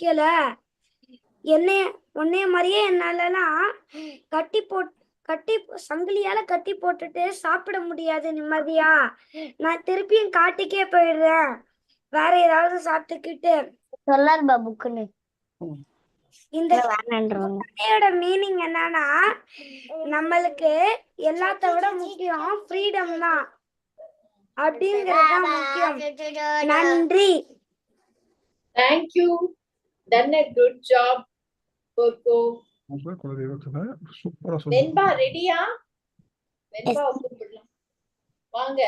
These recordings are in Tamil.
பிடிக்கல என்னைய உன்னைய மாதிரியே என்னாலலாம் கட்டி போட் கட்டி சங்கிலியால கட்டி போட்டுட்டு சாப்பிட முடியாது நிம்மதியா? நான் திருப்பியும் காட்டுக்கே போயிடுறேன். வேற ஏதாவது சாப்பிட்டுக்கிட்டு. சொல்லாது பாபுக்குன்னு. இந்த கதையோட மீனிங் என்னன்னா நம்மளுக்கு எல்லாத்த விட முக்கியம் ஃப்ரீடம் தான். அப்படிங்கிறது முக்கியம். நன்றி. Thank you. Done a good job, சொன்னீங்க. வெண்பா ரெடியா வெண்பா கூப்பிடலாம் வாங்க.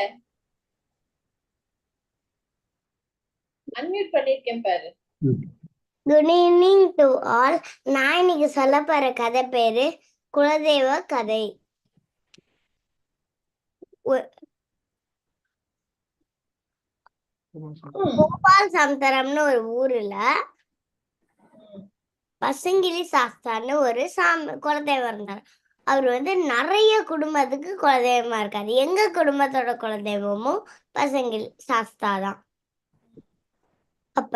அன்மியூட் பண்ணிருக்கேன் பாரு. குட் ஈவினிங் டு ஆல் நான் இன்னைக்கு சொல்ல போற கதை பேரு குலதெய்வ கதை. கோபால் சமுத்திரம்னு ஒரு ஊர்ல பசங்கிலி சாஸ்தான்னு ஒரு சாமி குலதெய்வம் இருந்தார். அவர் வந்து நிறைய குடும்பத்துக்கு குலதெய்வமா இருக்காரு. எங்க குடும்பத்தோட குலதெய்வமும் பசங்கிலி சாஸ்தா தான். அப்ப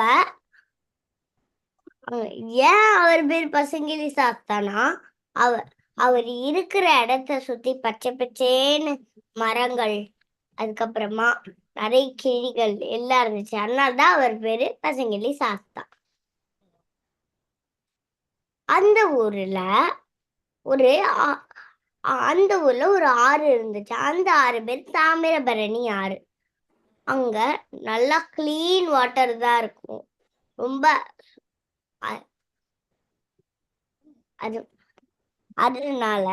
ஏன் அவர் பேர் பசங்கிலி சாஸ்தானா அவர் அவர் இருக்கிற இடத்த சுத்தி பச்சை பச்சேன்னு மரங்கள் அதுக்கப்புறமா நிறைய கிளிகள் எல்லாம் இருந்துச்சு. அதனால தான் அவர் பேரு பசங்கிலி சாஸ்தா. அந்த ஊர்ல ஒரு அந்த ஊர்ல ஒரு ஆறு இருந்துச்சு. அந்த ஆறு பேர் தாமிரபரணி ஆறு. அங்க நல்லா க்ளீன் வாட்டர் தான் இருக்கும். ரொம்ப அது அதனால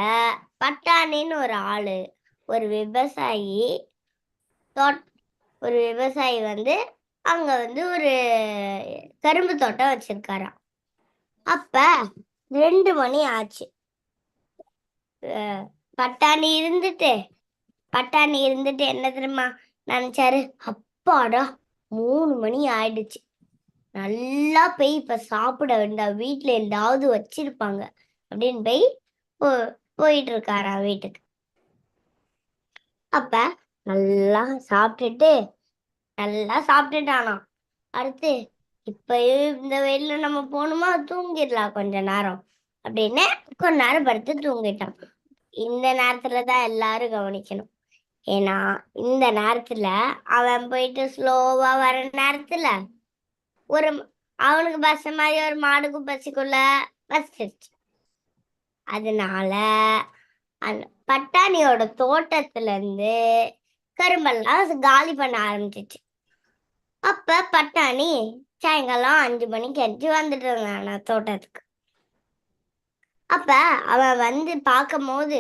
பட்டாணின்னு ஒரு ஆளு ஒரு விவசாயி தோட் ஒரு விவசாயி வந்து அங்க வந்து ஒரு கரும்பு தோட்டம் வச்சிருக்காராம். அப்ப ரெண்டு மணி ஆச்சு. பட்டாணி இருந்துட்டு பட்டாணி இருந்துட்டு என்ன தெரியுமா நினைச்சாரு? அப்பாடா மூணு மணி ஆயிடுச்சு. நல்லா போய் இப்ப சாப்பிட வேண்டாம் வீட்டுல ஏதாவது வச்சிருப்பாங்க அப்படின்னு போய் போ- போயிட்டு இருக்காரா வீட்டுக்கு. அப்ப நல்லா சாப்பிட்டுட்டு நல்லா சாப்பிட்டுட்டானா அடுத்து இப்ப இந்த வெயில்ல நம்ம போகணுமா தூங்கிடலாம் கொஞ்ச நேரம். அப்படின்னு கொஞ்ச நேரம் படுத்து தூங்கிட்டான் இந்த நேரத்துல தான் எல்லாரும் கவனிக்கணும். ஏன்னா இந்த நேரத்துல அவன் போயிட்டு ஸ்லோவா வர நேரத்துல ஒரு அவனுக்கு பஸ் மாதிரி ஒரு மாடுக்கும் பசிக்குள்ள பசிச்சிருச்சு அதனால அந்த பட்டாணியோட தோட்டத்துல இருந்து கரும்பெல்லாம் காலி பண்ண ஆரம்பிச்சிச்சு. அப்ப பட்டாணி சாயங்காலம் அஞ்சு மணிக்கு எஞ்சி வந்துட்டு இருந்தான் தோட்டத்துக்கு. அப்ப அவன் வந்து பார்க்கும் போது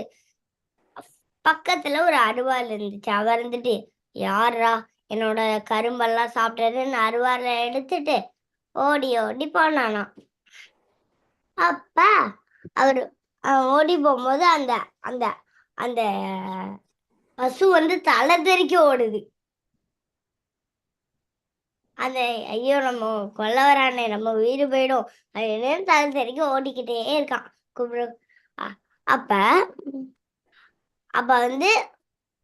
பக்கத்துல ஒரு அருவாள் இருந்துச்சு. அவ இருந்துட்டு யாரா என்னோட கரும்பெல்லாம் சாப்பிட்டதுன்னு அருவாளை எடுத்துட்டு ஓடி ஓடி போனானா. அப்ப அவரு அவன் ஓடி போகும்போது அந்த அந்த அந்த பசு வந்து தலை தெறிக்க ஓடுது. அந்த ஐயோ நம்ம கொல்ல வரானே நம்ம உயிர் போயிடும். அப்படின்னு தலை தெரிக்க ஓடிக்கிட்டே இருக்கான். கும்பிடு அ- அப்ப அப்ப வந்து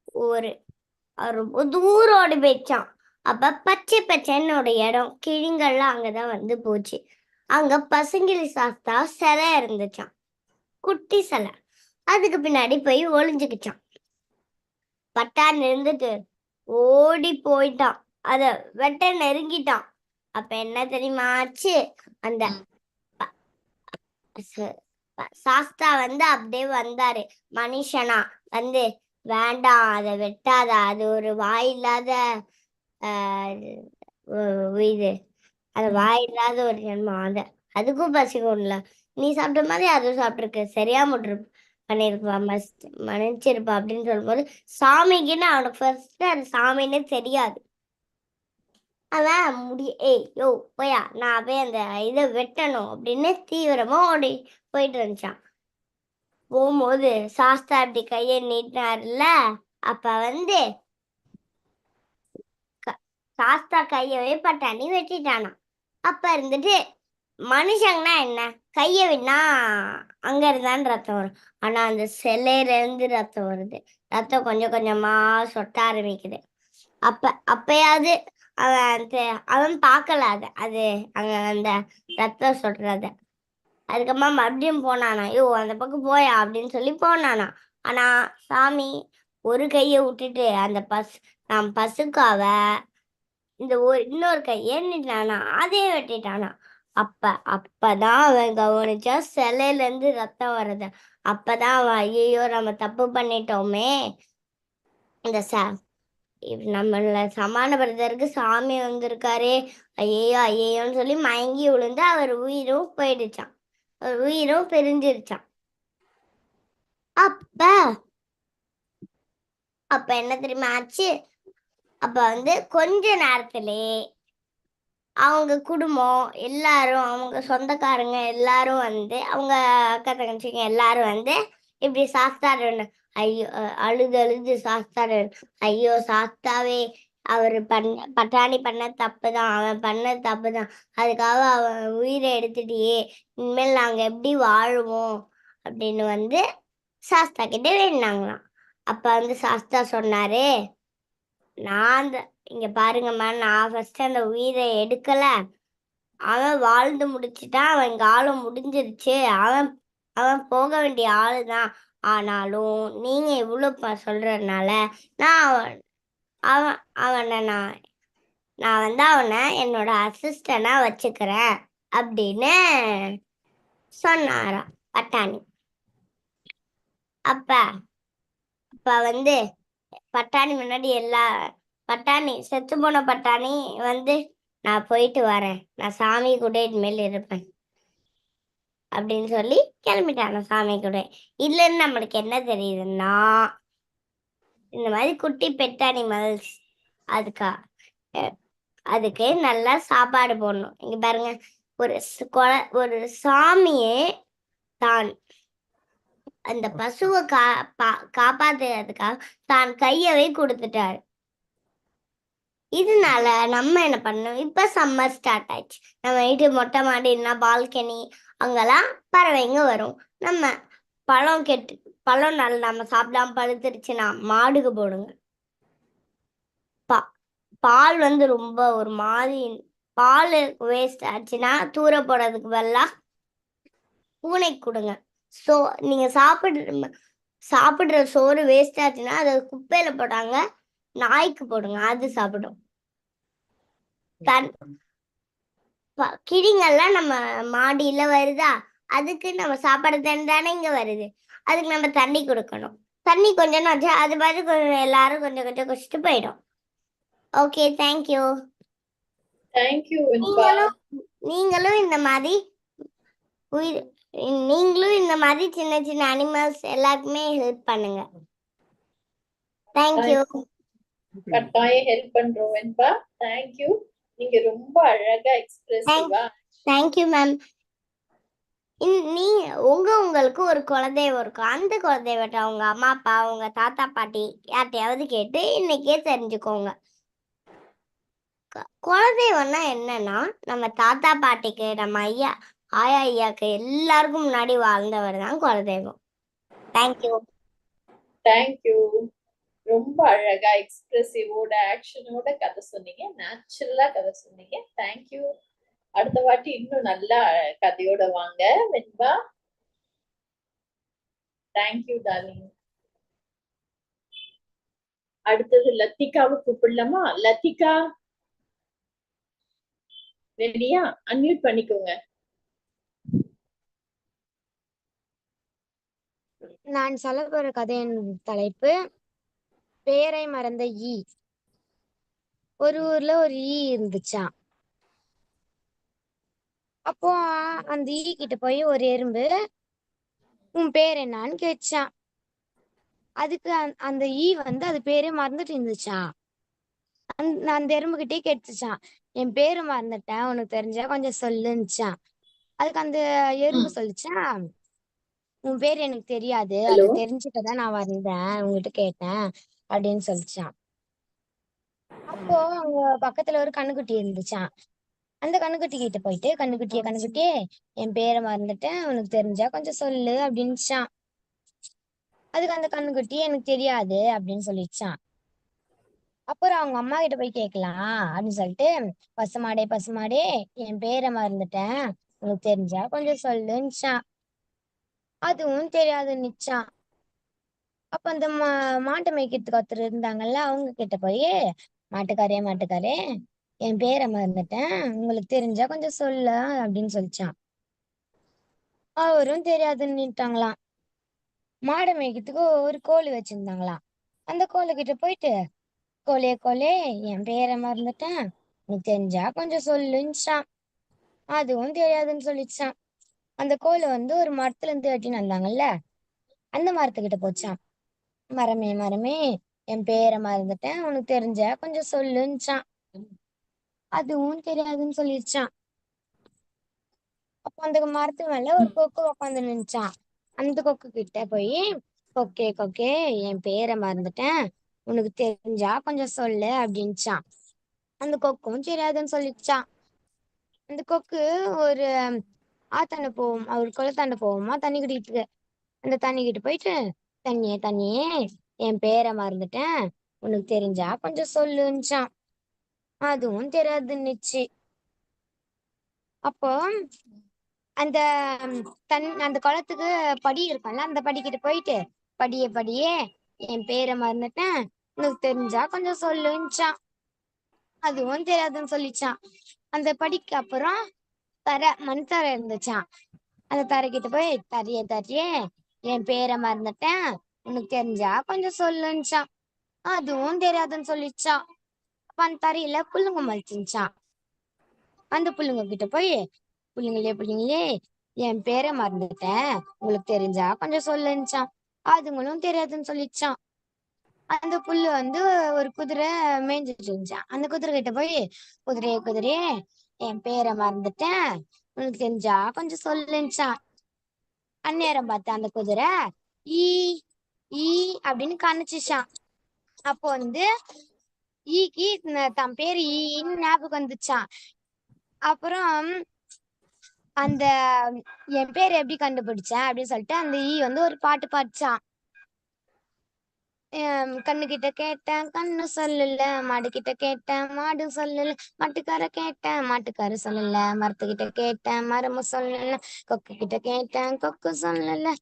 ஒரு ரொம்ப தூரம் ஓடி போயிடுச்சான். அப்ப பச்சை பச்சைன்னு ஒரு இடம் கிழிங்கள்லாம் அங்கதான் வந்து போச்சு. அங்க பசங்கிலி சாஸ்தா சிலை இருந்துச்சான் குட்டி சிலை. அதுக்கு பின்னாடி போய் ஒளிஞ்சுக்கிச்சான் பட்டான் இருந்துட்டு ஓடி போயிட்டான். அத வெட்ட நெருங்கிட்டான். அப்ப என்ன தெரியுமா ஆச்சு? அந்த சாஸ்தா வந்து அப்படியே வந்தாரு. மனுஷனா வந்து வேண்டாம் அதை வெட்டாத. அது ஒரு வாயில்லாத இது. அது வாயில்லாத ஒரு ஜென்மம். அத அதுக்கும் பசிக்கும்ல நீ சாப்பிட்ட மாதிரி அதுவும் சாப்பிட்டுருக்கு. சரியா முட்டு பண்ணிருப்பா மஸ்ட் மன்னிச்சிருப்பா. அப்படின்னு சொல்லும்போது சாமிக்குன்னு அவனுக்கு ஃபர்ஸ்ட் அது சாமின்னு தெரியாது. அவன் முடிய ஏய் யோ போயா நான் போய் அந்த இதை வெட்டணும் அப்படின்னு தீவிரமா ஓடி போயிட்டு இருந்துச்சான் போகும்போது சாஸ்தா அப்படி கையை நீட்டினார்ல அப்ப வந்து க- சாஸ்தா கையவே பட்டாணி வெட்டிட்டானா அப்ப இருந்துட்டு மனுஷங்கன்னா என்ன? கைய விடனா அங்க இருந்தான் ரத்தம் வரும். ஆனா அந்த சிலையில இருந்து ரத்தம் வருது. ரத்தம் கொஞ்சம் கொஞ்சமா சொட்ட ஆரம்பிக்குது. அப்ப அப்பயாவது அவன் தெ- அவன் பார்க்கல அது அது அங்க அந்த ரத்தம் சொல்றத. அதுக்கப்புறமா மறுபடியும் போனானா ஐயோ அந்த பக்கம் போயா அப்படின்னு சொல்லி போனானா. ஆனா சாமி ஒரு கையை விட்டுட்டு அந்த பஸ் நான் பசுக்காவ இந்த ஒரு இன்னொரு கையை நிட்டானா அதே வெட்டிட்டானா. அப்ப அப்பதான் அவன் கவனிச்சா சிலையில இருந்து ரத்தம் வர்றத. அப்பதான் அவன் ஐயோ நம்ம தப்பு பண்ணிட்டோமே. இந்த ச நம்மள சமாதானப்படுத்துறதுக்கு சாமி வந்திருக்காரே ஐயோ ஐயோன்னு சொல்லி மயங்கி விழுந்து அவர் உயிரும் போயிடுச்சான் அவர் உயிரும் பிரிஞ்சிருச்சான் அப்ப அப்ப என்ன தெரியுமா ஆச்சு? அப்ப வந்து கொஞ்ச நேரத்திலே அவங்க குடும்பம் எல்லாரும் அவங்க சொந்தக்காரங்க எல்லாரும் வந்து அவங்க அக்கா தங்கச்சிங்க எல்லாரும் வந்து இப்படி சாஸ்தாரு ஐயோ அழுது அழுது சாஸ்தாரு ஐயோ சாஸ்தாவே அவர் பண்ண பட்டாணி பண்ண தப்பு தான் அவன் பண்ண தப்பு தான் அதுக்காக அவன் உயிரை எடுத்துட்டியே இனிமேல் நாங்கள் எப்படி வாழுவோம்? அப்படின்னு வந்து சாஸ்தா கிட்ட வேணாங்களாம் அப்போ வந்து சாஸ்தா சொன்னாரு நான் அந்த இங்க பாருங்கம்மா நான் ஃபர்ஸ்ட் அந்த உயிரை எடுக்கல. அவன் வாழ்ந்து முடிச்சிட்டான் அவன் காலம் முடிஞ்சிருச்சு. அவன் அவன் போக வேண்டிய ஆளுதான். ஆனாலும் நீங்க இவ்வளோ சொல்கிறதுனால சொல்றதுனால நான் அவன் அவன் அவனை நான் நான் வந்து அவனை என்னோட அசிஸ்டனா வச்சுக்கிறேன் அப்படின்னு சொன்னாராம் பட்டாணி. அப்ப அப்ப வந்து பட்டாணி முன்னாடி எல்லா பட்டாணி செத்து போன பட்டாணி வந்து நான் போயிட்டு வரேன். நான் சாமி கூட இனிமேல் இருப்பேன். அப்படின்னு சொல்லி கிளம்பிட்டாங்க சாமி கூட. இதுல நம்மளுக்கு என்ன தெரியுதுன்னா இந்த மாதிரி குட்டி பெட் அனிமல்ஸ் அதுக்கா அதுக்கு நல்லா சாப்பாடு போடணும். இங்க பாருங்க ஒரு ஸ்- ஒரு சாமியே தான். அந்த பசுவை கா பா- காப்பாத்துறதுக்காக தான் கையவே கொடுத்துட்டாரு. இதனால நம்ம என்ன பண்ணணும்? இப்போ சம்மர் ஸ்டார்ட் ஆயிடுச்சு. நம்ம வீட்டு மொட்டை மாடினா பால்கனி அங்கெல்லாம் பறவைங்க வரும். நம்ம பழம் கெட்டு பழம் நல்ல நம்ம சாப்பிடாம பழுத்துருச்சுன்னா மாடுக்கு போடுங்க. பா பால் வந்து ரொம்ப ஒரு மாதிரி பால் வேஸ்ட் ஆச்சுன்னா தூர போடுறதுக்கு பதிலா பூனை கொடுங்க. சோ நீங்கள் சாப்பிட்ற சாப்பிட்ற சோறு வேஸ்ட் ஆச்சுன்னா அதை குப்பையில் போட்டாங்க. நாய்க்கு போடுங்க அது சாப்பிடும். கிளிங்கெல்லாம் நம்ம மாடியில வருதா அதுக்கு நம்ம சாப்பாடு தண்ணி தானே இங்க வருது. அதுக்கு நம்ம தண்ணி கொடுக்கணும். தண்ணி கொஞ்சம் வச்சா அது மாதிரி கொஞ்சம் எல்லாரும் கொஞ்சம் கொஞ்சம் குடிச்சிட்டு போயிடும். ஓகே தேங்க்யூ தேங்க்யூ நீங்களும் நீங்களும் இந்த மாதிரி உயிர் நீங்களும் இந்த மாதிரி சின்ன சின்ன அனிமல்ஸ் எல்லாருக்குமே ஹெல்ப் பண்ணுங்க. தேங்க்யூ கட்டாயம் ஹெல்ப் பண்றோம் வெண்பா. தேங்க்யூ நீங்க ரொம்ப அழகா எக்ஸ்பிரசிவா தேங்க்யூ மேம் நீ உங்க உங்களுக்கு ஒரு குலதெய்வம் இருக்கும். அந்த குலதெய்வத்தை உங்க அம்மா அப்பா உங்க தாத்தா பாட்டி யார்ட்டையாவது கேட்டு இன்னைக்கே தெரிஞ்சுக்கோங்க. குலதெய்வம்னா என்னன்னா நம்ம தாத்தா பாட்டிக்கு நம்ம ஐயா ஆயா ஐயாக்கு எல்லாருக்கும் முன்னாடி வாழ்ந்தவர் தான் குலதெய்வம். தேங்க்யூ தேங்க்யூ ரொம்ப அழகா எக்ஸ்பிரசிவோட ஆக்ஷனோட கதை சொன்னீங்க. நேச்சுரலா கதை சொன்னீங்க. தேங்க்யூ அடுத்த வாட்டி இன்னும் நல்லா கதையோட வாங்க. வெண்பா. தேங்க்யூ டார்லிங் அடுத்தது லத்திகாவை கூப்பிடலாமா? லத்திகா. ரெடியா? அன்மியூட் பண்ணிக்கோங்க. நான் சொல்ல போற கதையின் தலைப்பு பேரை மறந்த ஈ. ஒரு ஊர்ல ஒரு ஈ இருந்துச்சாம். அப்போ அந்த ஈ கிட்ட போய் ஒரு எறும்பு உன் பேர் என்னன்னு கேட்டுச்சான் அதுக்கு அந்த- ஈ வந்து அது பேரே மறந்துட்டு இருந்துச்சாம். அந்த அந்த எறும்பு கிட்டே கேட்டுச்சான் என் பேரு மறந்துட்டேன் உனக்கு தெரிஞ்சா கொஞ்சம் சொல்லுன்னுச்சான் அதுக்கு அந்த எறும்பு சொல்லிச்சான் உன் பேர் எனக்கு தெரியாது அது? தெரிஞ்சுக்கதான் நான் வந்தேன் உங்ககிட்ட கேட்டேன். அப்படின்னு சொல்லிச்சான். அப்போ அங்க பக்கத்துல ஒரு கண்ணுக்குட்டி இருந்துச்சான் அந்த கண்ணுக்குட்டி கிட்ட போயிட்டு கண்ணுக்குட்டிய கண்ணுக்குட்டியே என் பேரை மறந்துட்டேன். உனக்கு தெரிஞ்சா கொஞ்சம் சொல்லு அப்படின்னுச்சான் அதுக்கு அந்த கண்ணுக்குட்டி எனக்கு தெரியாது அப்படின்னு சொல்லிச்சான் அப்புறம் அவங்க அம்மா கிட்ட போய் கேட்கலாம் அப்படின்னு சொல்லிட்டு பசுமாடே பசுமாடே என் பேரை மறந்துட்டேன். உனக்கு தெரிஞ்சா கொஞ்சம் சொல்லுன்னுச்சான் அதுவும் தெரியாது நிச்சான் அப்ப அந்த மா மாட்டை மேய்க்கிறதுக்கு ஒருத்தர் இருந்தாங்கல்ல அவங்க கிட்ட போய் மாட்டுக்காரே மாட்டுக்காரே என் பேரை மறந்துட்டேன். உங்களுக்கு தெரிஞ்சா கொஞ்சம் சொல்லு அப்படின்னு சொல்லிச்சான். அவரும் தெரியாதுன்னுட்டாங்களாம். மாடை மேய்க்கிறதுக்கு ஒரு கோழி வச்சிருந்தாங்களாம். அந்த கோழி கிட்ட போயிட்டு கோலே கோலே என் பேரை மறந்துட்டேன். உனக்கு தெரிஞ்சா கொஞ்சம் சொல்லுச்சான் அதுவும் தெரியாதுன்னு சொல்லிச்சான் அந்த கோழி வந்து ஒரு மரத்துல இருந்து வெட்டின்னு வந்தாங்கல்ல அந்த மரத்துக்கிட்ட போச்சான் மரமே மரமே என் பேரை மறந்துட்டேன். உனக்கு தெரிஞ்ச கொஞ்சம் சொல்லுன்னுச்சான் அதுவும் தெரியாதுன்னு சொல்லிருச்சான். அப்ப அந்த மரத்து மேல ஒரு கொக்கு உட்காந்து நின்னுச்சான் அந்த கொக்கு கிட்ட போய் கொக்கே கொக்கே என் பேரை மறந்துட்டேன். உனக்கு தெரிஞ்சா கொஞ்சம் சொல்லு அப்படின்னுச்சான் அந்த கொக்கும் தெரியாதுன்னு சொல்லிச்சான் அந்த கொக்கு ஒரு ஆத்தாண்ட போவோம் அவர் குளத்தாண்ட போவோமா? தண்ணி குடிக்கிறதுக்கு. அந்த தண்ணி கிட்ட போயிட்டு தண்ணியே தண்ணியே என் பேரை மறந்துட்டேன். உனக்கு தெரிஞ்சா கொஞ்சம் சொல்லுன்னுச்சான் அதுவும் தெரியாதுன்னுச்சு. அப்போ அந்த தன் அந்த குளத்துக்கு படி இருக்கும்ல அந்த படிக்கிட்ட போயிட்டு படியே படியே என் பேரை மறந்துட்டேன். உனக்கு தெரிஞ்சா கொஞ்சம் சொல்லுன்னுச்சான் அதுவும் தெரியாதுன்னு சொல்லிச்சான். அந்த படிக்கு அப்புறம் தர மண் தர இருந்துச்சான் அந்த தரைக்கிட்ட போய் தரையே தரையே என் பேரை மறந்துட்டேன். உனக்கு தெரிஞ்சா கொஞ்சம் சொல்லுச்சான் அதுவும் தெரியாதுன்னு சொல்லிச்சான். அப்ப அந்த தரையில புல்லுங்க மலிச்சுச்சான் அந்த புல்லுங்க கிட்ட போய் புள்ளுங்களே புள்ளுங்களே என் பேரை மறந்துட்டேன். உங்களுக்கு தெரிஞ்சா கொஞ்சம் சொல்லுச்சான் அதுங்களும் தெரியாதுன்னு சொல்லிச்சான். அந்த புல்லு வந்து ஒரு குதிரை மேய்ஞ்சிட்டு இருந்துச்சான் அந்த குதிரை கிட்ட போய் குதிரையே குதிரையே என் பேரை மறந்துட்டேன். உனக்கு தெரிஞ்சா கொஞ்சம் சொல்லுச்சான் அந்நேரம் பார்த்து அந்த குதிரை. ஈ ஈ அப்படின்னு கணிச்சிச்சான் அப்போ வந்து ஈக்கு தன் பேர் ஈன்னு ஞாபகம் வந்துச்சான் அப்புறம் அந்த என் பேர் எப்படி கண்டுபிடிச்சேன் அப்படின்னு சொல்லிட்டு அந்த ஈ வந்து ஒரு பாட்டு பாடிச்சான் கண்ணு கிட்ட கேட்டேன் கண்ணு சொல்லல மாடு கிட்ட கேட்டேன் மாடு சொல்லல மாட்டுக்கார கேட்டேன் மாட்டுக்கார சொல்லல மரத்துக்கிட்ட கேட்டேன் மரமும் சொல்லல கொக்கு கிட்ட கேட்டேன் கொக்கு சொல்லல.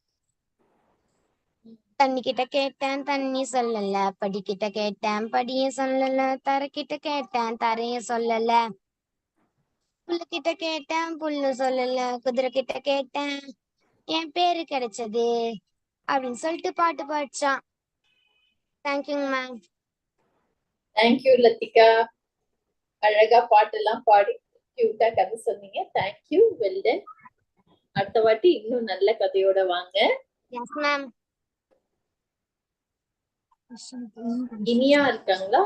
தண்ணி கிட்ட கேட்டேன் தண்ணி சொல்லல படி கிட்ட கேட்டேன் படியும் சொல்லல தரை கிட்ட கேட்டேன் தரையும் சொல்லல. புல்லு கிட்ட கேட்டேன் புல்லு சொல்லல குதிரை கிட்ட கேட்டேன் என் பேரு கிடைச்சது அப்படின்னு சொல்லிட்டு பாட்டு பாடிச்சான். தேங்க்யூங்க மேம் தேங்க்யூ லத்திகா அழகா பாட்டெல்லாம் பாடி கியூட்டா கதை சொன்னீங்க. தேங்க்யூ வெல்டன் அடுத்த வாட்டி இன்னும் நல்ல கதையோட வாங்க. எஸ் மேம் இனியா இருக்காங்களா?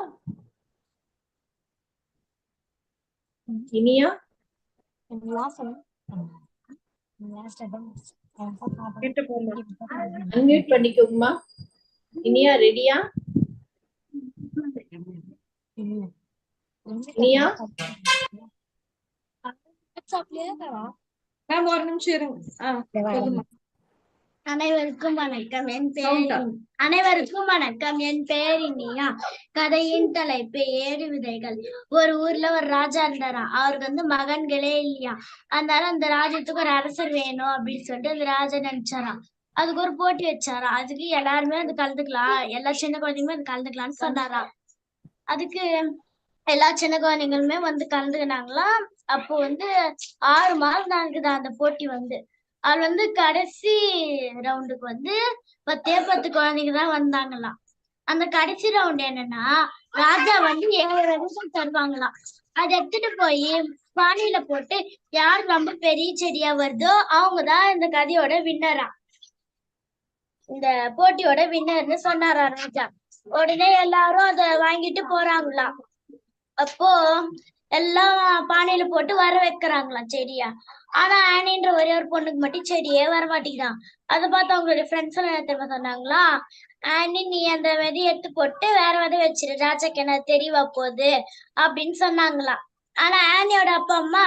இனியா? அன்மியூட் பண்ணிக்கோங்கம்மா. இனியா ரெடியா? இனியா? மேம் ஒரு நிமிஷம் இருங்க. அனைவருக்கும் வணக்கம். என் பேர் அனைவருக்கும் வணக்கம். என் பேர் இனியா. கதையின் தலைப்பு ஏறு விதைகள். ஒரு ஊர்ல ஒரு ராஜா இருந்தாரா? அவருக்கு வந்து மகன்களே இல்லையா? அதனால அந்த ராஜ்யத்துக்கு ஒரு அரசர் வேணும் அப்படின்னு சொல்லிட்டு அந்த ராஜா நினைச்சாராம். அதுக்கு ஒரு போட்டி வச்சாராம் அதுக்கு எல்லாருமே அது கலந்துக்கலாம். எல்லா சின்ன குழந்தைங்களுமே அது கலந்துக்கலாம்னு சொன்னாராம் அதுக்கு எல்லா சின்ன குழந்தைங்களுமே வந்து கலந்துக்கினாங்களாம் அப்போ வந்து ஆறு மாதம் நடக்குது அந்த போட்டி வந்து. அது வந்து கடைசி ரவுண்டுக்கு வந்து பத்தே பத்து குழந்தைங்க தான் வந்தாங்களாம். அந்த கடைசி ரவுண்ட் என்னன்னா ராஜா வந்து ஏழு வருஷம் தருவாங்களாம். அதை எடுத்துட்டு போய் பானையில போட்டு யார் ரொம்ப பெரிய செடியா வருதோ அவங்கதான் இந்த கதையோட வின்னரா இந்த போட்டியோட வின்னர்னு சொன்னாரா ராஜா உடனே எல்லாரும் அத வாங்கிட்டு போறாங்களாம். அப்போ எல்லாம் பானையில போட்டு வர வைக்கிறாங்களாம் செடியா. ஆனா ஆனின்ற ஒரே ஒரு பொண்ணுக்கு மட்டும் செடியே வர மாட்டேங்குதான் அதை பார்த்து அவங்களுடைய ஃப்ரெண்ட்ஸ் எல்லாம் என்ன தெரியுமா சொன்னாங்களா? ஆனி நீ அந்த விதைய எடுத்து போட்டு வேற விதை வச்சிரு. ராஜாக்கு என்ன தெரியவா போகுது? அப்படின்னு சொன்னாங்களாம். ஆனா ஆனியோட அப்பா அம்மா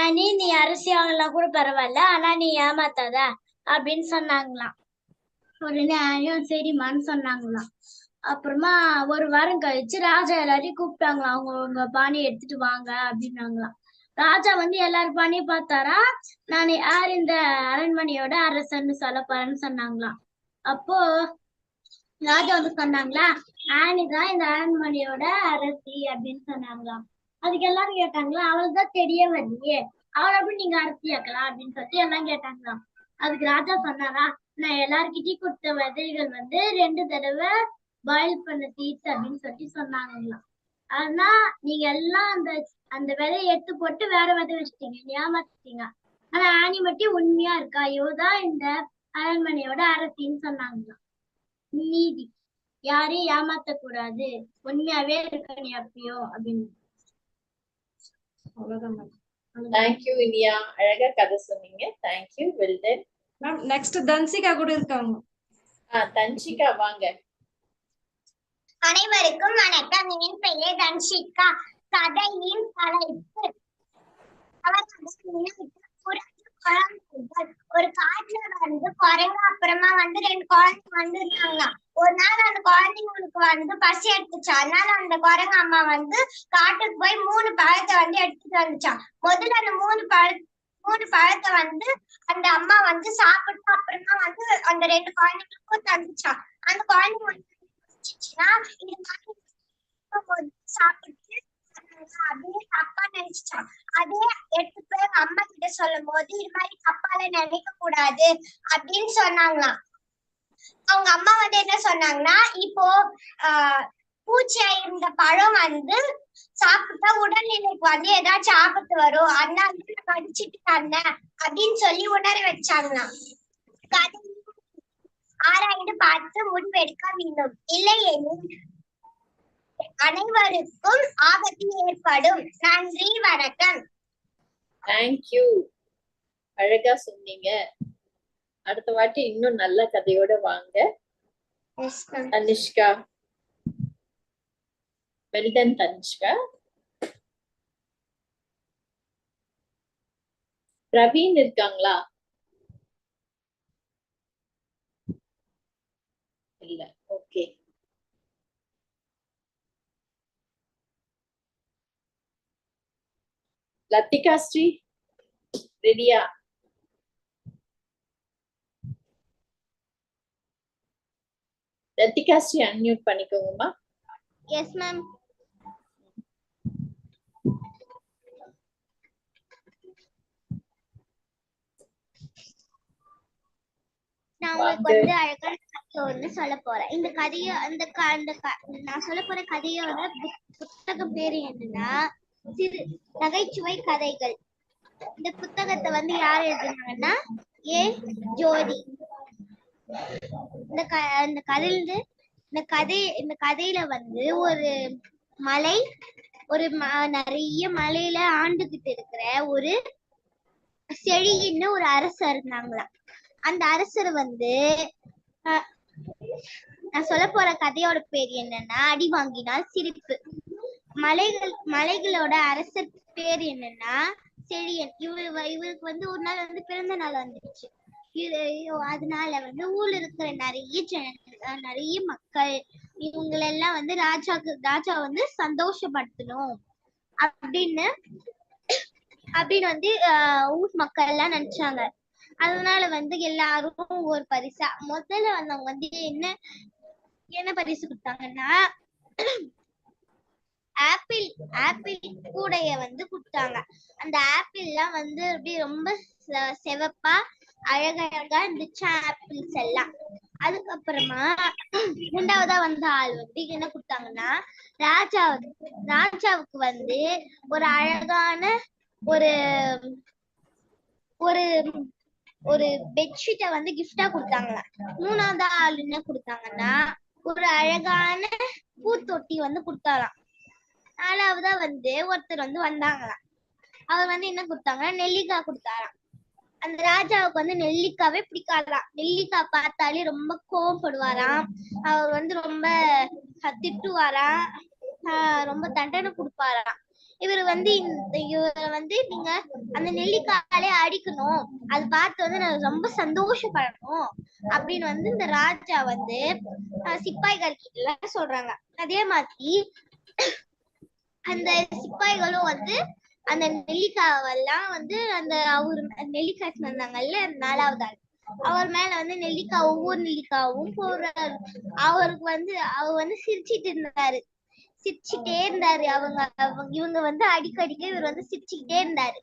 ஆனி நீ அரிசி ஆகலாம் கூட பரவாயில்ல ஆனா நீ ஏமாத்தாத அப்படின்னு சொன்னாங்களாம். உடனே ஆனியும் சரிம்மான்னு சொன்னாங்களாம் அப்புறமா ஒரு வாரம் கழிச்சு ராஜா எல்லாரையும் கூப்பிட்டாங்களாம் அவங்க உங்க பானையை எடுத்துட்டு வாங்க அப்படின்னாங்களாம் ராஜா வந்து எல்லாரும் பானையும் பார்த்தாரா. நான் யார் இந்த அரண்மனையோட அரசன்னு சொல்ல போறேன்னு சொன்னாங்களாம் அப்போ ராஜா வந்து சொன்னாங்களா ஆனிதான் இந்த அரண்மனையோட அரசி அப்படின்னு சொன்னாங்களாம் அதுக்கு எல்லாரும் கேட்டாங்களா அவளுக்கு தான் தெரிய வரலையே அவளை எப்படி நீங்க அரசியாக்கலாம்? அப்படின்னு சொல்லிட்டு எல்லாம் கேட்டாங்களாம் அதுக்கு ராஜா சொன்னாரா நான் எல்லார்கிட்டயும் கொடுத்த விதைகள் வந்து ரெண்டு தடவை பாயில் பண்ண சீட்ஸ் அப்படின்னு சொல்லிட்டு சொன்னாங்களாம். ஆனா நீங்க எல்லாம் அந்த அந்த விதையை எடுத்து போட்டு வேற விதை வச்சுட்டீங்க. ஏமாத்திட்டீங்க. ஆனா ஆனி மட்டும் உண்மையா இருக்கா? இவதான் இந்த அரண்மனையோட அரசின்னு சொன்னாங்களாம். நீதி. யாரையும் ஏமாத்த கூடாது உண்மையாவே இருக்க நீ அப்பயோ அப்படின்னு. அவ்வளவுதான் தேங்க்யூ இனியா. அழகா கதை சொன்னீங்க. Thank you well done ma'am next Dhanshika கூட இருக்காங்க. ஆ தன்ஷிகா வாங்க. அனைவருக்கும் வணக்கம். என் பெயர் தன்ஷிகா. கதையின் தலைப்பு. ஒரு காட்டுல வந்து குரங்கு அப்புறமா வந்து ரெண்டு குழந்தை வந்து இருந்தாங்க ஒரு நாள் அந்த குழந்தைங்களுக்கு வந்து பசி எடுத்துச்சு. அதனால அந்த குரங்கு அம்மா வந்து காட்டுக்கு போய் மூணு பழத்தை வந்து எடுத்துட்டு வந்துச்சான் முதல்ல அந்த மூணு பழ மூணு பழத்தை வந்து அந்த அம்மா வந்து சாப்பிட்டு அப்புறமா வந்து அந்த ரெண்டு குழந்தைங்களுக்கும் தந்துச்சா அந்த குழந்தைங்க வந்து மாதிரி சாப்பிட்டு அப்படியே தப்பா நினைச்சுச்சான் அதே எடுத்து போய் அவங்க அம்மா கிட்ட சொல்லும் போது இது மாதிரி தப்பால நினைக்க கூடாது அப்படின்னு சொன்னாங்களாம். அவங்க அம்மா வந்து என்ன சொன்னாங்கன்னா இப்போ ஆஹ் பூச்சியா இருந்த பழம் வந்து சாப்பிட்டா உடல்நிலைக்கு வந்து ஏதாச்சும் ஆபத்து வரும். அதனால தான் நான் கடிச்சிட்டு தந்தேன் அப்படின்னு சொல்லி உணர வச்சாங்களாம். ஆராய்ந்து பார்த்து முடிவெடுக்க வேண்டும். இல்லையெனில் அனைவருக்கும் ஆபத்து ஏற்படும். நன்றி வணக்கம். தேங்க்யூ அழகா சொன்னீங்க. அடுத்த வாட்டி இன்னும் நல்ல கதையோட வாங்க. தனிஷ்கா வெல்டன் தனிஷ்கா பிரவீன் இருக்காங்களா? இல்ல ஓகே லத்திகா ஸ்ரீ ரெடியா? லத்திகா ஸ்ரீ அன்மியூட் பண்ணிக்கோங்கம்மா. எஸ் மேம் நான் உங்களுக்கு. வந்து அழகான கதை ஒண்ணு சொல்ல போறேன். இந்த கதைய அந்த அந்த நான் சொல்ல போற கதையோட புத்- புத்தகம் பேரு என்னன்னா சிறு நகைச்சுவை கதைகள். இந்த புத்தகத்தை வந்து யார் எழுதுனாங்கன்னா ஏ. ஜோதி. இந்த க இந்த கதையில இந்த கதை இந்த கதையில வந்து ஒரு மலை ஒரு ம- நிறைய மலையில ஆண்டுகிட்டு இருக்கிற ஒரு செழின்னு ஒரு அரசர் இருந்தாங்களாம். அந்த அரசர் வந்து அஹ், நான் சொல்ல போற கதையோட பேர் என்னன்னா அடி வாங்கினால் சிரிப்பு. மலைகள் மலைகளோட அரசர் பேர் என்னன்னா செழியன். இவரு இவருக்கு வந்து ஒரு நாள் வந்து பிறந்த நாள் வந்துருச்சு. அதனால வந்து ஊர்ல இருக்கிற நிறைய ஜனங்கள் நிறைய மக்கள் இவங்களெல்லாம் வந்து ராஜாக்கு ராஜா வந்து சந்தோஷப்படுத்தணும். அப்படின்னு அப்படின்னு வந்து ஆஹ் ஊர் மக்கள் எல்லாம் நினைச்சாங்க. அதனால வந்து எல்லாரும் ஒரு பரிசா முதல்ல வந்தவங்க வந்து என்ன என்ன பரிசு கொடுத்தாங்கன்னா ஆப்பிள் ஆப்பிள் கூடைய வந்து கொடுத்தாங்க. அந்த ஆப்பிள்லாம் வந்து அப்படியே ரொம்ப செவப்பா அழகழகா இருந்துச்சு ஆப்பிள்ஸ் எல்லாம். அதுக்கப்புறமா ரெண்டாவதா வந்த ஆள் வந்து என்ன கொடுத்தாங்கன்னா ராஜா ராஜாவுக்கு வந்து ஒரு அழகான ஒரு ஒரு ஒரு பெட்ஷீட்டை வந்து கிஃப்டா கொடுத்தாங்களா? மூணாவது ஆள் என்ன கொடுத்தாங்கன்னா ஒரு அழகான பூத்தொட்டி வந்து கொடுத்தாராம். நாலாவதா வந்து ஒருத்தர் வந்து வந்தாங்களாம். அவர் வந்து என்ன கொடுத்தாங்கன்னா நெல்லிக்காய் கொடுத்தாராம். அந்த ராஜாவுக்கு வந்து நெல்லிக்காவே பிடிக்காதாம். நெல்லிக்காய் பார்த்தாலே ரொம்ப கோவப்படுவாராம். அவர் வந்து ரொம்ப திட்டுவாராம் ஆஹ் ரொம்ப தண்டனை கொடுப்பாராம். இவர் வந்து இந்த இவரை வந்து நீங்க அந்த நெல்லிக்காலே அடிக்கணும். அது பார்த்து வந்து நான் ரொம்ப சந்தோஷப்படணும் அப்படின்னு வந்து இந்த ராஜா வந்து சிப்பாய்கள் கிட்ட சொல்றாங்க. அதே மாதிரி அந்த சிப்பாய்களும் வந்து அந்த நெல்லிக்காவெல்லாம் வந்து அந்த அவர் நெல்லிக்காய் வந்தாங்கல்ல நாலாவது ஆள். அவர் மேல வந்து நெல்லிக்காய் ஒவ்வொரு நெல்லிக்காவும் போடுறாரு. அவருக்கு வந்து அவர் வந்து சிரிச்சிட்டு இருந்தாரு. சிரிச்சுட்டே இருந்தாரு. அவங்க அவங்க இவங்க வந்து அடிக்கடிக்க இவர் வந்து சிரிச்சுக்கிட்டே இருந்தாரு.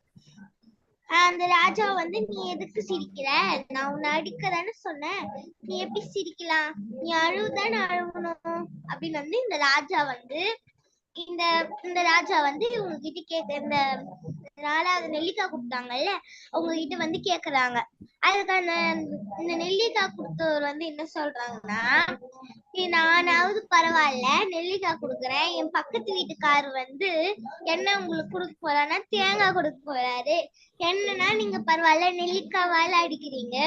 ஆஹ் அந்த ராஜா வந்து நீ எதுக்கு சிரிக்கிற? நான் உன்னை அடிக்க தானே சொன்னேன். நீ எப்படி சிரிக்கலாம்? நீ அழுவுதானே அழுகணும் அப்படின்னு வந்து இந்த ராஜா வந்து இந்த இந்த ராஜா வந்து இவங்க கிட்ட கேக்க இந்த நாலாவது நெல்லிக்காய் கொடுத்தாங்கல்ல அவங்க கிட்ட வந்து கேக்குறாங்க. அதுக்கான இந்த நெல்லிக்காய் கொடுத்தவர் வந்து என்ன சொல்றாங்கன்னா நானாவது பரவாயில்ல நெல்லிக்காய் கொடுக்குறேன். என் பக்கத்து வீட்டுக்கார் வந்து என்ன உங்களுக்கு கொடுக்க போறான்னா தேங்காய் கொடுக்க போறாரு. என்னன்னா நீங்க பரவாயில்ல நெல்லிக்காவால அடிக்கிறீங்க.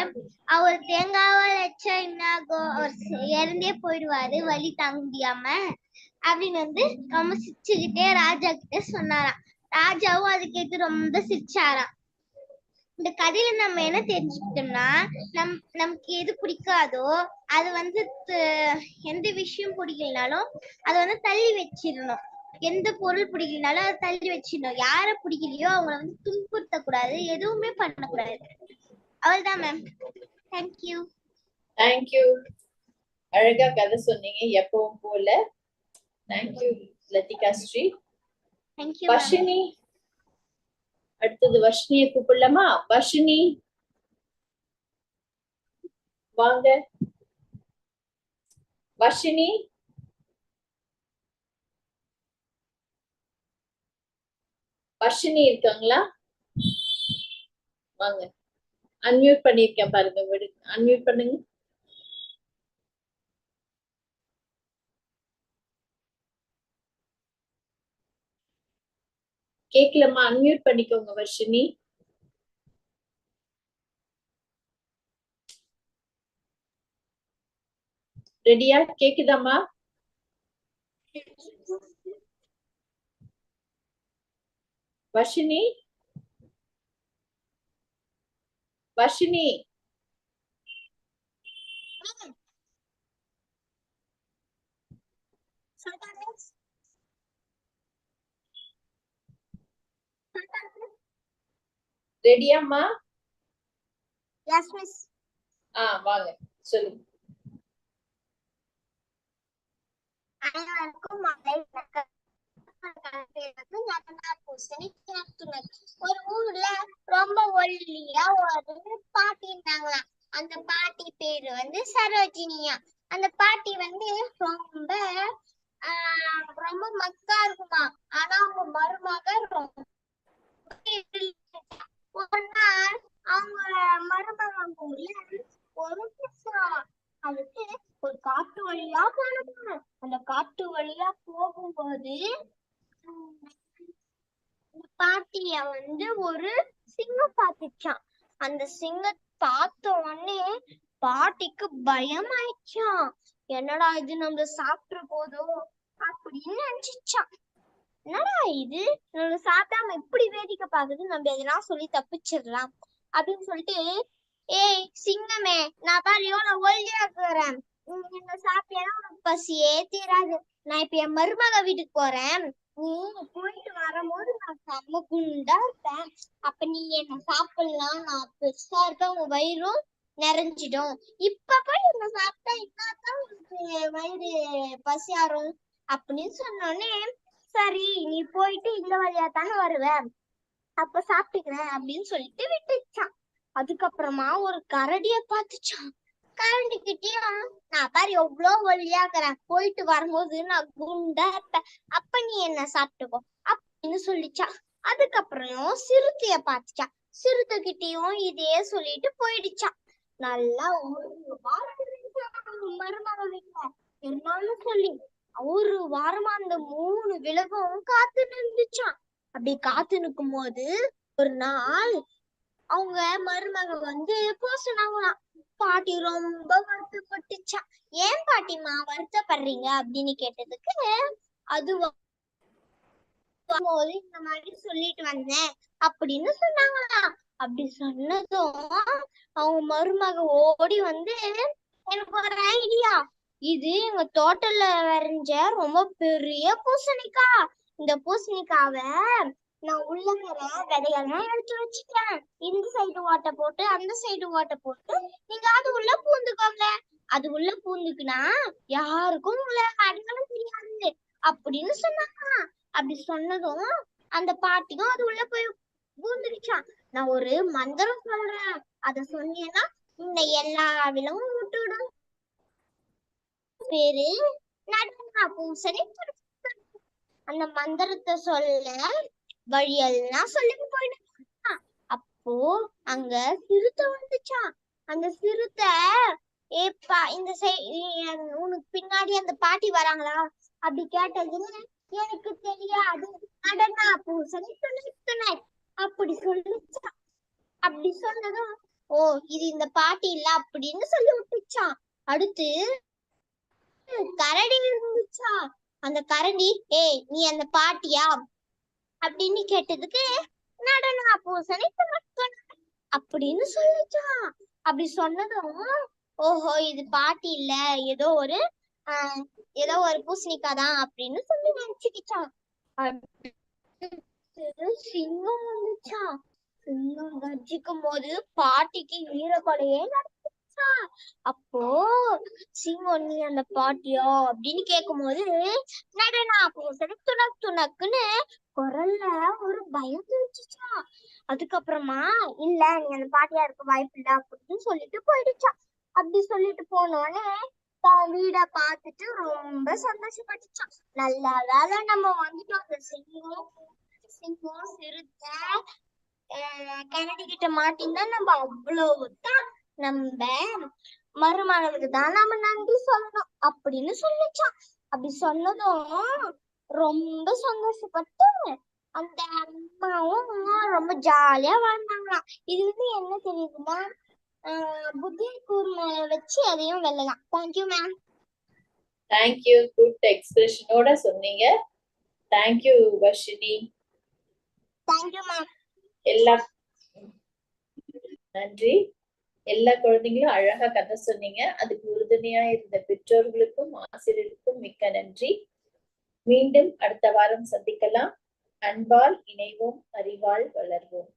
அவர் தேங்காவால் அடிச்சா என்ன ஆகும்? அவர் இறந்தே போயிடுவாரு வலி தாங்க முடியாம. அப்படின்னு வந்து ரொம்ப சிரிச்சுக்கிட்டே ராஜா கிட்ட சொன்னாராம். ராஜாவும் அது கேட்டு ரொம்ப சிரிச்சாராம். இந்த கதையில நம்ம என்ன தெரிஞ்சுக்கிட்டோம்னா நம் நமக்கு எது பிடிக்காதோ அது வந்து எந்த விஷயம் பிடிக்கலனாலும் அதை வந்து தள்ளி வச்சிடணும். எந்த பொருள் பிடிக்கலனாலும் அதை தள்ளி வச்சிடணும். யார பிடிக்கலையோ அவங்கள வந்து துன்புறுத்த கூடாது எதுவுமே பண்ணக்கூடாது. அவ்வளவுதான் மேம் தேங்க்யூ தேங்க்யூ அழகா கதை சொன்னீங்க எப்பவும் போல. Thank you Lathika Sri thank you Varshini அடுத்தது வர்ஷினியை கூப்பிடலாமா? வர்ஷினி வாங்க. வர்ஷினி வர்ஷினி இருக்காங்களா? வாங்க. அன்மியூட் பண்ணிருக்கேன் பாருங்க விடு. அன்மியூட் பண்ணுங்க. கேக்கலம்மா அன்மியூட் பண்ணிக்கோங்க வர்ஷினி. ரெடியா? கேக்குதாமா வர்ஷினி? வர்ஷினி? ரெடியாம்மா எஸ் மிஸ் ஆ வாங்க. சொல்லுங்க. அனைவருக்கும் மாலை வணக்கம். ஒரு ஊர்ல ரொம்ப ஒல்லியா ஒரு பாட்டி இருந்தாங்களாம் அந்த பாட்டி பேரு வந்து சரோஜினியா. அந்த பாட்டி வந்து ரொம்ப ஆஹ் ரொம்ப மக்கா இருக்குமா? ஆனா அவங்க மருமக ரொம்ப ஒரு நாள் அவங்க மருமகன் ஊர்ல ஒரு அதுக்கு ஒரு காட்டு வழியா போனோம் அந்த காட்டு வழியா போகும்போது பாட்டிய வந்து ஒரு சிங்கம் பாத்துச்சான் அந்த சிங்க பார்த்த உடனே பாட்டிக்கு பயம் ஆயிடுச்சான் என்னடா இது நம்ம சாப்பிட்டு போதோ அப்படின்னு நினைச்சுச்சான் என்னடா இது? நம்ம சாப்பிடாம இப்படி வேடிக்கை பாக்குது நம்ம எதனா சொல்லி தப்பிச்சிடலாம். அப்படின்னு சொல்லிட்டு ஏய் சிங்கமே நான் பாரு எவ்வளவு ஒல்லியா இருக்கிறேன் நீ என்ன சாப்பிட்டேன்னா உனக்கு பசியே தீராது நான் இப்ப என் மருமக வீட்டுக்கு போறேன். நீ போயிட்டு வரும்போது நான் செம்ம குண்டா இருப்பேன். அப்ப நீ என்ன சாப்பிடலாம்? நான் பெருசா இருப்பேன். உன் வயிறும் நிறைஞ்சிடும். இப்ப போய் என்ன சாப்பிட்டா என்னதான் உனக்கு வயிறு பசியாரும்? அப்படின்னு சொன்னோடனே சரி நீ போயிட்டு இந்த வழியா தானே வருவ. அப்ப சாப்பிட்டுக்கிறேன் அப்படின்னு சொல்லிட்டு விட்டுச்சான். அதுக்கப்புறமா ஒரு கரடிய பாத்துச்சான் கரடி நான் பாரு எவ்வளவு ஒல்லியா போயிட்டு வரும்போது நான் குண்டா இருப்பேன். அப்ப நீ என்ன சாப்பிட்டுக்கோ அப்படின்னு சொல்லிச்சான். அதுக்கப்புறம் சிறுத்தைய பாத்துச்சான் சிறுத்தை கிட்டயும் இதே சொல்லிட்டு போயிடுச்சான். நல்லா ஒரு வாரம் என்னாலும் சொல்லி. ஒரு வாரமா அந்த மூணு விலகும் காத்து நின்றுச்சான் அப்படி காத்து நிற்கும் போது ஒரு நாள் அவங்க மருமக வந்து போக சொன்னாங்களாம். பாட்டி ரொம்ப வருத்தப்பட்டுச்சா ஏன் பாட்டிமா வருத்தப்படுறீங்க அப்படின்னு கேட்டதுக்கு அது போது இந்த மாதிரி சொல்லிட்டு வந்தேன் அப்படின்னு சொன்னாங்களாம். அப்படி சொன்னதும் அவங்க மருமக ஓடி வந்து எனக்கு ஒரு ஐடியா இது எங்க தோட்டல வரைஞ்ச ரொம்ப பெரிய பூசணிக்காய் இந்த பூசணிக்காவ நான் உள்ளங்கிற விதையெல்லாம் எடுத்து வச்சுட்டேன். இந்த சைடு ஓட்டை போட்டு அந்த சைடு ஓட்டை போட்டு நீங்க அது உள்ள பூந்துக்கோங்க. அது உள்ள பூந்துக்குனா யாருக்கும் உள்ள அடையாளம் தெரியாது. அப்படின்னு சொன்னாங்க. அப்படி சொன்னதும் அந்த பாட்டியும் அது உள்ள போய் பூந்துருச்சான் நான் ஒரு மந்திரம் சொல்றேன். அத சொன்னீங்கன்னா இந்த எல்லா விலங்கும் விட்டுடும் பேரு நடனா பூசணி அந்த மந்திரத்தை சொல்ல வழியெல்லாம் சொல்லிட்டு போயிட்டு அப்போ அங்க சிறுத்தை வந்துச்சான் அந்த சிறுத்தை ஏப்பா இந்த உனக்கு பின்னாடி அந்த பாட்டி வராங்களா? அப்படி கேட்டது எனக்கு தெரியாது நடனா பூசணி துணை அப்படி சொல்லிச்சான் அப்படி சொன்னதும் ஓ இது இந்த பாட்டி இல்ல அப்படின்னு சொல்லி விட்டுச்சான். அடுத்து கரடி இருந்துச்சா? அந்த கரடி ஏய் நீ அந்த பாட்டியா? அப்படின்னு கேட்டதுக்கு நடன பூசணி அப்படின்னு சொல்லுச்சான் அப்படி சொன்னதும் ஓஹோ இது பாட்டி இல்ல. ஏதோ ஒரு ஆஹ் ஏதோ ஒரு பூசணிக்கா தான் அப்படின்னு சொல்லி நினைச்சுக்கிச்சான் சிங்கம் வந்துச்சான் சிங்கம் கர்ஜிக்கும் போது பாட்டிக்கு ஈரக்கொலையே நடக்கும் அப்போ சிங்கம் நீ அந்த பாட்டியா அப்படின்னு கேக்கும்போது நடனா பூசணி துணக் துணக்குன்னு குரல்ல ஒரு பயம் தெரிஞ்சுச்சா அதுக்கப்புறமா இல்ல நீ அந்த பாட்டியா இருக்க வாய்ப்பு இல்ல அப்படின்னு சொல்லிட்டு போயிடுச்சான் அப்படி சொல்லிட்டு போனோடனே தான் வீட பாத்துட்டு ரொம்ப சந்தோஷப்பட்டுச்சான் நல்ல வேலை நம்ம வந்துட்டோம் அந்த சிங்கம் சிங்கம் சிறுத்தை ஆஹ் கரடி கிட்ட மாட்டின்னா நம்ம அவ்வளவுதான். நம்ம மருமகளுக்கு தான் நம்ம நன்றி சொல்லணும் அப்படின்னு சொல்லுச்சான். அப்படி சொன்னதும் ரொம்ப சந்தோஷப்பட்டு அந்த அம்மாவும் ரொம்ப ஜாலியா வாழ்ந்தாங்களாம். இது வந்து என்ன தெரியுதுன்னா புத்தி கூர்மை வச்சு அதையும் வெல்லலாம். Thank you ma'am thank you good எக்ஸ்பிரஷனோட சொன்னீங்க. தேங்க்யூ வர்ஷினி தேங்க்யூ மேம் எல்லா நன்றி. எல்லா குழந்தைங்களும் அழகா கதை சொன்னீங்க. அதுக்கு உறுதுணையா இருந்த பெற்றோர்களுக்கும் ஆசிரியருக்கும் மிக்க நன்றி. மீண்டும் அடுத்த வாரம் சந்திக்கலாம். அன்பால் இணைவோம் அறிவால் வளர்வோம்.